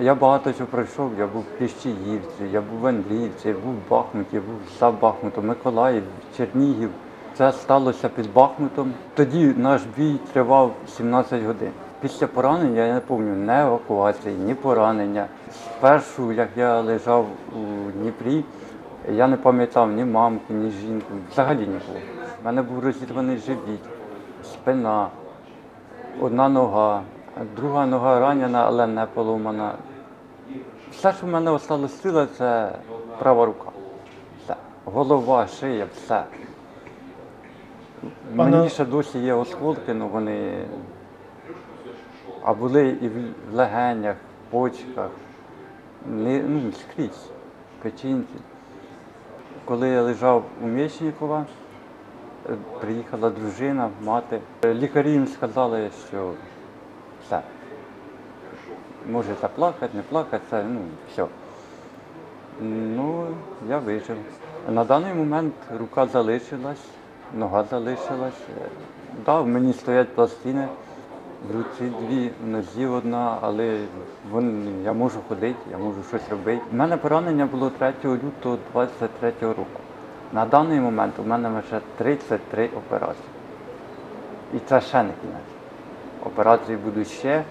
Я, багато чого пройшов, я був в Кліщіївці, я був в Андріївці, я був в Бахмуті, я був за Бахмутом, Миколаїв, Чернігів. Це сталося під Бахмутом. Тоді наш бій тривав 17 годин. Після поранення я не пам'ятаю ні евакуації, ні поранення. Спершу, як я лежав у Дніпрі, я не пам'ятав ні мамку, ні жінку, взагалі нікого. У мене був розірваний живіт, спина, одна нога, друга нога ранена, але не поломана. Все, що в мене осталось сила, це права рука. Все. Голова, шия, все. Пане- Мені ще досі є осколки, але вони а були і в в легенях, в почках, не, ну, скрізь, в печінці. Коли я лежав у Мєчнікова, е, приїхала дружина, мати. Е, Лікарі їм сказали, що все. Можете плакати, не плакати, ну, все. Ну, я вижив. На даний момент рука залишилась, нога залишилась. Да, мені стоять пластини, в руці дві, в нозі одна, але вон, я можу ходити, я можу щось робити. У мене поранення було 3 лютого 23 року. На даний момент у мене вже 33 операції. І це ще не кінець. Операції будуть ще.